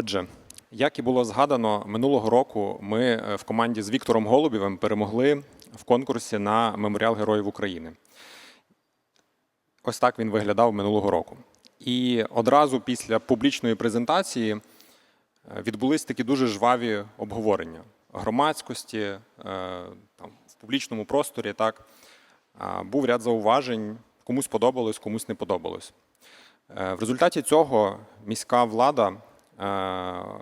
Отже, як і було згадано, минулого року ми е, в команді з Віктором Голубєвим перемогли в конкурсі на меморіал Героїв України. Ось так він виглядав минулого року. І одразу після публічної презентації е, відбулись такі дуже жваві обговорення громадськості е, там, в публічному просторі. Так був ряд зауважень, комусь подобалось, комусь не подобалось. В результаті цього міська влада,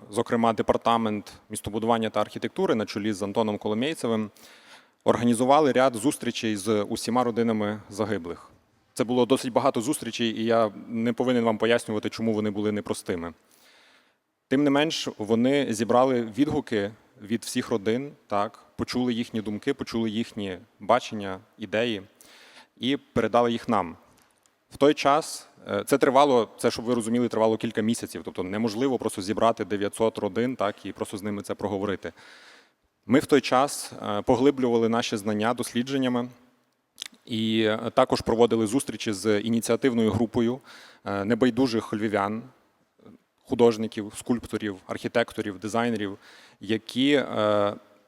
зокрема департамент містобудування та архітектури на чолі з Антоном Коломєйцевим, організували ряд зустрічей з усіма родинами загиблих. Це було досить багато зустрічей, і я не повинен вам пояснювати, чому вони були непростими. Тим не менш, вони зібрали відгуки від всіх родин, так, почули їхні думки, почули їхні бачення, ідеї і передали їх нам. В той час е, це тривало, це щоб ви розуміли, тривало кілька місяців. Тобто неможливо просто зібрати 900 родин, так і просто з ними це проговорити. Ми в той час е, поглиблювали наші знання дослідженнями і е, також проводили зустрічі з ініціативною групою небайдужих львів'ян, художників, скульпторів, архітекторів, дизайнерів, які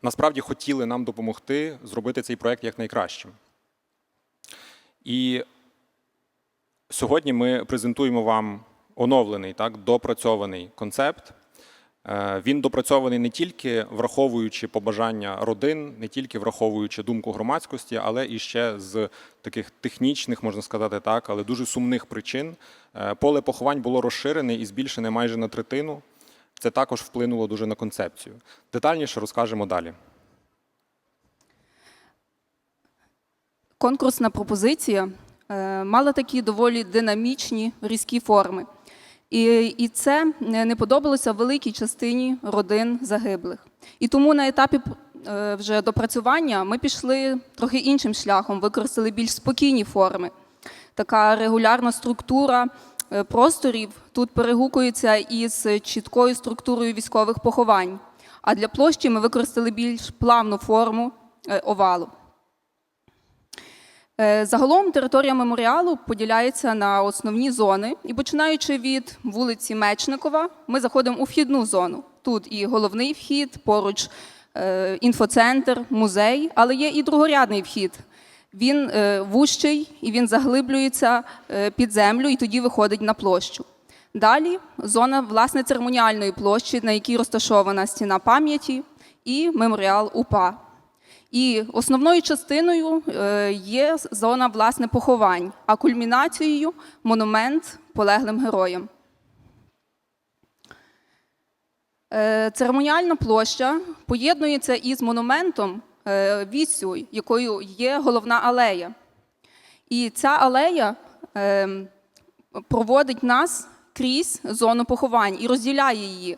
насправді хотіли нам допомогти зробити цей проект якнайкращим. І Сьогодні ми презентуємо вам оновлений, так, допрацьований концепт. Е, Він допрацьований не тільки враховуючи побажання родин, не тільки враховуючи думку громадськості, але і ще з таких технічних, можна сказати так, але дуже сумних причин. Е, Поле поховань було розширене і збільшене майже на третину. Це також вплинуло дуже на концепцію. Детальніше розкажемо далі. Конкурсна пропозиція мала такі доволі динамічні різкі форми. І, і це не не подобалося великій частині родин загиблих. І тому на етапі е, вже допрацювання ми пішли трохи іншим шляхом, використали більш спокійні форми. Така регулярна структура е, просторів тут перегукується із чіткою структурою військових поховань. А для площі ми використали більш плавну форму е, овалу. Е, Загалом територія меморіалу поділяється на основні зони, і починаючи від вулиці Мечникова, ми заходимо у вхідну зону. Тут і головний вхід, поруч е, інфоцентр, музей, але є і другорядний вхід. Він е, вущий і він заглиблюється під землю і тоді виходить на площу. Далі зона власне церемоніальної площі, на якій розташована стіна пам'яті і меморіал УПА. І основною частиною е, є зона власне поховань, а кульмінацією монумент полеглим героям. Е, Церемоніальна площа поєднується із монументом е, віссю, якою є головна алея. І ця алея проводить нас крізь зону поховань і розділяє її.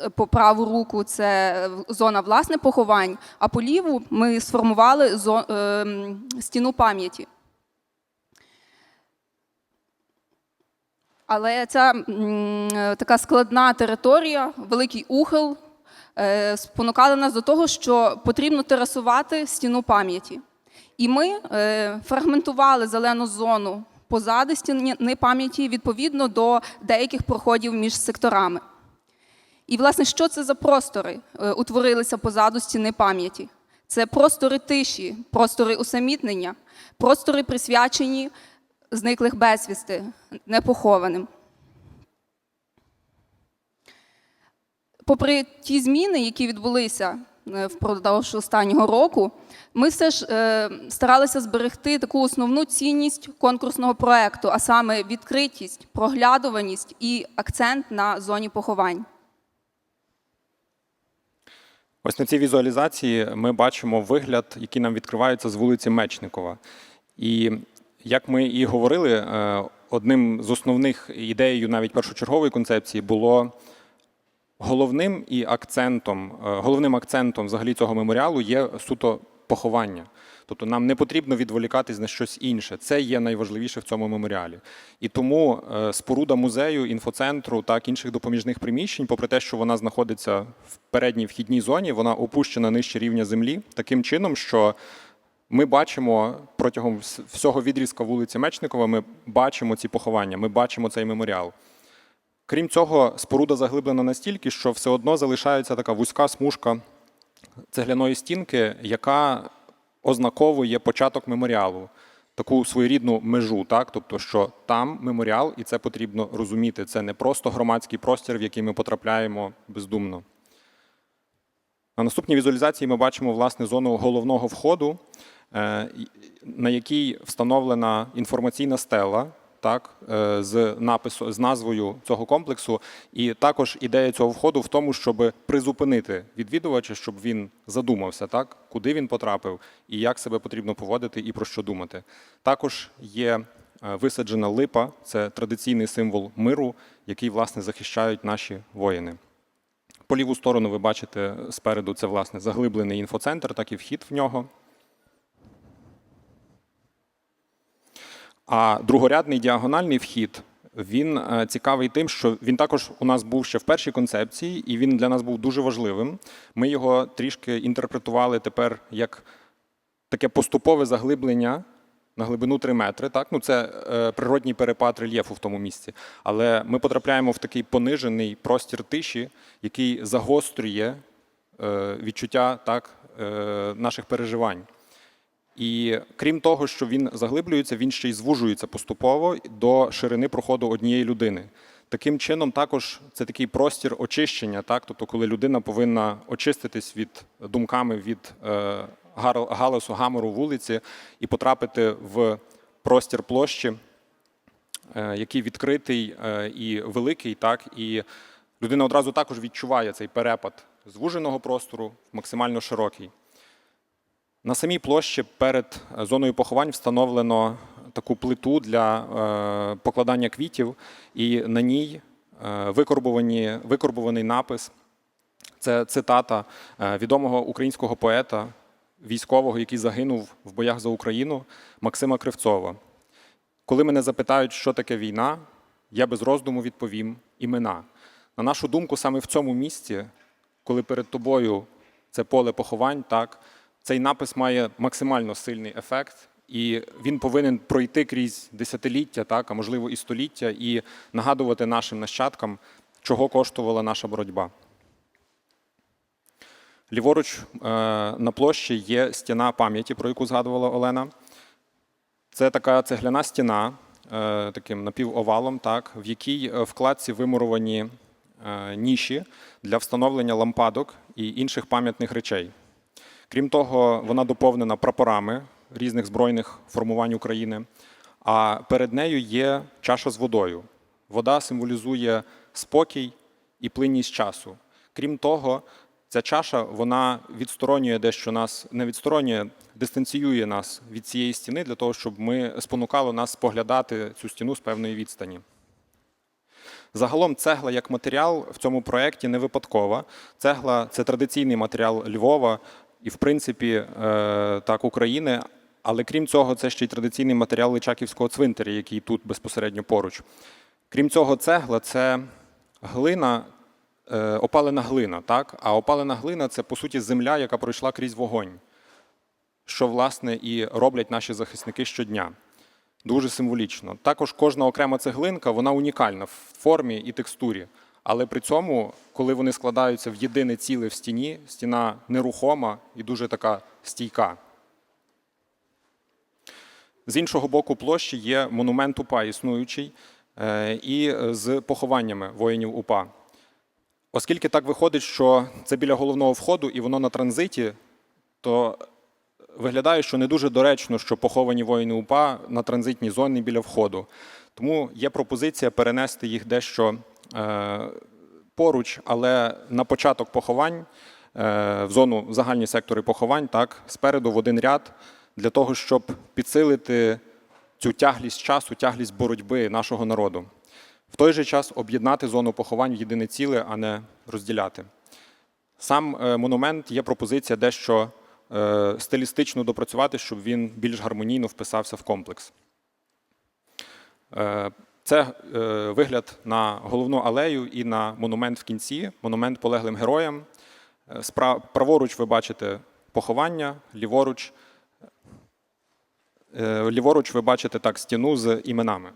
Е, По праву руку це зона власне поховань, а по ліву ми сформували зо- ем, стіну пам'яті. Але ця е, така складна територія, великий ухил, е, спонукала нас до того, що потрібно терасувати стіну пам'яті. І ми е, фрагментували зелену зону позади стіни пам'яті відповідно до деяких проходів між секторами. І, власне, що це за простори е, утворилися позаду стіни пам'яті? Це простори тиші, простори усамітнення, простори присвячені зниклих безвісти, непохованим. Попри ті зміни, які відбулися е, впродовж останнього року, ми все ж е, старалися зберегти таку основну цінність конкурсного проекту, а саме відкритість, проглядуваність і акцент на зоні поховань. Ось на цій візуалізації ми бачимо вигляд, який нам відкривається з вулиці Мечникова. І як ми і говорили, е, одним з основних ідеєю навіть першочергової концепції було головним і акцентом, е, головним акцентом взагалі цього меморіалу є суто поховання. Тобто нам не потрібно відволікатись на щось інше. Це є найважливіше в цьому меморіалі. І тому е, споруда музею, інфоцентру та інших допоміжних приміщень, попри те, що вона знаходиться в передній вхідній зоні, вона опущена нижче рівня землі, таким чином, що ми бачимо протягом всього відрізка вулиці Мечникова, ми бачимо ці поховання, ми бачимо цей меморіал. Крім цього, споруда заглиблена настільки, що все одно залишається така вузька смужка цегляної стінки, яка ознаковує початок меморіалу, таку своєрідну межу, так? тобто, що там меморіал, і це потрібно розуміти. Це не просто громадський простір, в який ми потрапляємо бездумно. На наступній візуалізації ми бачимо власне зону головного входу, е, на якій встановлена інформаційна стела. Так, е, з напису з назвою цього комплексу, і також ідея цього входу в тому, щоб призупинити відвідувача, щоб він задумався, так куди він потрапив, і як себе потрібно поводити, і про що думати. Також є е, висаджена липа, це традиційний символ миру, який власне захищають наші воїни. По ліву сторону ви бачите спереду це власне заглиблений інфоцентр, так і вхід в нього. А другорядний діагональний вхід він е, цікавий тим, що він також у нас був ще в першій концепції, і він для нас був дуже важливим. Ми його трішки інтерпретували тепер як таке поступове заглиблення на глибину 3 метри. Так? Ну, це е, природній перепад рельєфу в тому місці. Але ми потрапляємо в такий понижений простір тиші, який загострює е, відчуття так, е, наших переживань. І крім того, що він заглиблюється, він ще й звужується поступово до ширини проходу однієї людини. Таким чином, також це такий простір очищення, так? тобто, коли людина повинна очиститись від думками від е, галасу, гамору вулиці і потрапити в простір площі, е, який відкритий е, і великий, так, і людина одразу також відчуває цей перепад звуженого простору в максимально широкий. На самій площі перед е, зоною поховань встановлено таку плиту для е, покладання квітів, і на ній е, викорбований напис. Це цитата відомого українського поета, військового, який загинув в боях за Україну, Максима Кривцова. Коли мене запитають, що таке війна, я без роздуму відповім імена. На нашу думку, саме в цьому місці, коли перед тобою це поле поховань, так, цей напис має максимально сильний ефект, і він повинен пройти крізь десятиліття, так, а можливо і століття, і нагадувати нашим нащадкам, чого коштувала наша боротьба. Ліворуч е, на площі є стіна пам'яті, про яку згадувала Олена. Це така цегляна стіна е, таким напівовалом, так, в якій е, в кладці вимуровані ніші для встановлення лампадок і інших пам'ятних речей. Крім того, вона доповнена прапорами різних збройних формувань України. А перед нею є чаша з водою. Вода символізує спокій і плинність часу. Крім того, ця чаша вона відсторонює дещо нас, не відсторонює, дистанціює нас від цієї стіни для того, щоб ми спонукало нас споглядати цю стіну з певної відстані. Загалом цегла як матеріал в цьому проєкті не випадкова. Цегла це традиційний матеріал Львова і, в принципі, е, так, України. Але крім цього, це ще й традиційний матеріал Личаківського цвинтаря, який тут безпосередньо поруч. Крім цього, цегла це глина, е, опалена глина. Так? А опалена глина це, по суті, земля, яка пройшла крізь вогонь, що, власне, і роблять наші захисники щодня. Дуже символічно. Також кожна окрема цеглинка вона унікальна в формі і текстурі. Але при цьому, коли вони складаються в єдине ціле в стіні, стіна нерухома і дуже така стійка. З іншого боку площі є монумент УПА існуючий е, і з похованнями воїнів УПА. Оскільки так виходить, що це біля головного входу і воно на транзиті, то виглядає, що не дуже доречно, що поховані воїни УПА на транзитній зоні біля входу. Тому є пропозиція перенести їх дещо е, поруч, але на початок поховань, е, в зону загальні сектори поховань, так, спереду в один ряд, для того, щоб підсилити цю тяглість часу, тяглість боротьби нашого народу. В той же час об'єднати зону поховань в єдине ціле, а не розділяти. Сам е, монумент є пропозиція дещо е, стилістично допрацювати, щоб він більш гармонійно вписався в комплекс. Це е, вигляд на головну алею і на монумент в кінці, монумент полеглим героям. Е, Праворуч ви бачите поховання, ліворуч, е, ліворуч ви бачите так стіну з іменами.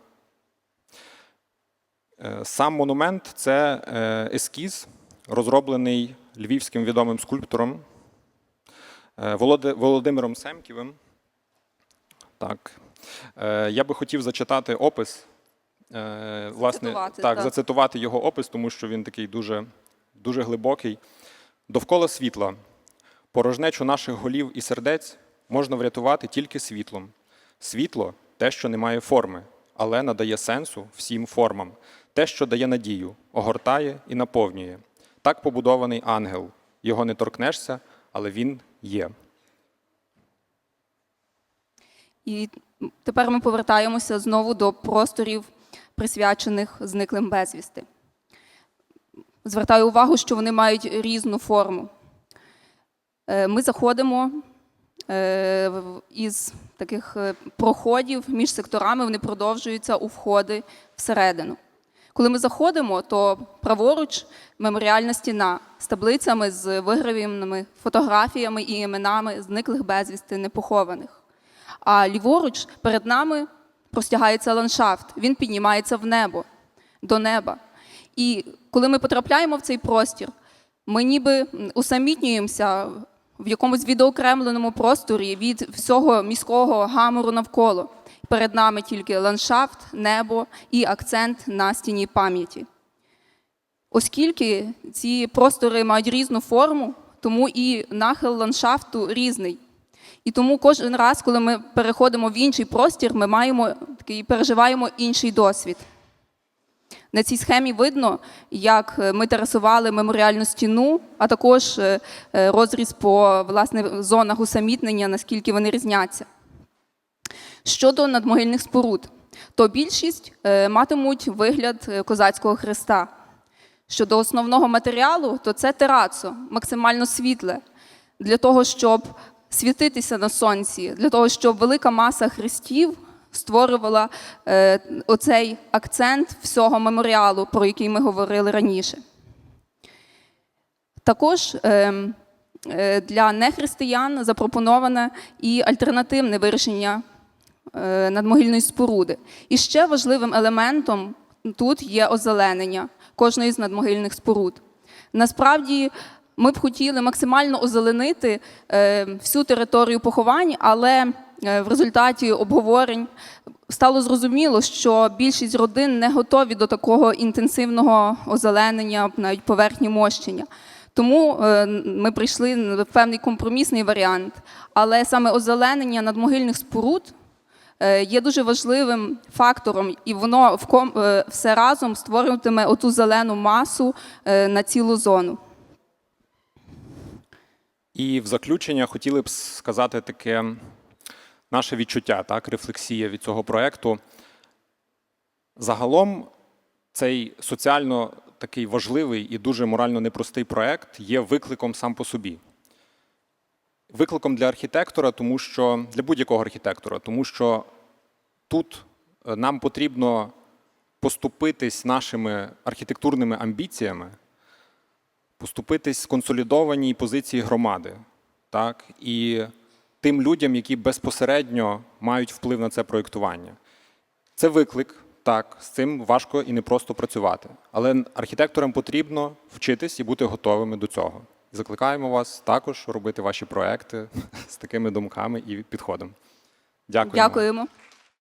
Сам монумент це ескіз, розроблений львівським відомим скульптором Володи- Володимиром Семківим. Так. Я би хотів зачитати опис. Е, Власне, Зацитувати, так, так. зацитувати його опис, тому що він такий дуже, дуже глибокий. Довкола світла. Порожнечу наших голів і сердець можна врятувати тільки світлом. Світло те, що не має форми, але надає сенсу всім формам, те, що дає надію, огортає і наповнює. Так побудований ангел. Його не торкнешся, але він є. І тепер ми повертаємося знову до просторів, присвячених зниклим безвісти. Звертаю увагу, що вони мають різну форму. Е, Ми заходимо е, із таких е, проходів між секторами, вони продовжуються у входи всередину. Коли ми заходимо, то праворуч меморіальна стіна з таблицями з вигравленими фотографіями і іменами зниклих безвісти непохованих. А ліворуч перед нами простягається ландшафт, він піднімається в небо, до неба. І коли ми потрапляємо в цей простір, ми ніби усамітнюємося в якомусь відоокремленому просторі від всього міського гамору навколо. Перед нами тільки ландшафт, небо і акцент на стіні пам'яті. Оскільки ці простори мають різну форму, тому і нахил ландшафту різний. І тому кожен раз, коли ми переходимо в інший простір, ми маємо такий переживаємо інший досвід. На цій схемі видно, як е, ми терасували меморіальну стіну, а також е, е, розріз по власне зонах усамітнення, наскільки вони різняться. Щодо надмогильних споруд, то більшість матимуть вигляд козацького хреста. Щодо основного матеріалу, то це терацо, максимально світле, для того, щоб світитися на сонці, для того, щоб велика маса хрестів створювала е, оцей акцент всього меморіалу, про який ми говорили раніше. Також ем, е, для нехристиян запропоноване і альтернативне вирішення е, надмогильної споруди. І ще важливим елементом тут є озеленення кожної з надмогильних споруд. Насправді, ми б хотіли максимально озеленити е, всю територію поховань, але е, в результаті обговорень стало зрозуміло, що більшість родин не готові до такого інтенсивного озеленення, навіть поверхні мощення. Тому е, ми прийшли в певний компромісний варіант. Але саме озеленення надмогильних споруд є дуже важливим фактором, і воно все разом створюватиме оту зелену масу на цілу зону. І в заключення хотіли б сказати таке наше відчуття, так, рефлексія від цього проєкту. Загалом цей соціально такий важливий і дуже морально непростий проєкт є викликом сам по собі. Викликом для архітектора, тому що для будь-якого архітектора, тому що тут е, нам потрібно поступитись нашими архітектурними амбіціями, поступитись консолідованій позиції громади, так, і тим людям, які безпосередньо мають вплив на це проєктування. Це виклик, так, з цим важко і непросто працювати. Але архітекторам потрібно вчитись і бути готовими до цього. Закликаємо вас також робити ваші проекти з такими думками і підходом. Дякую. Дякуємо.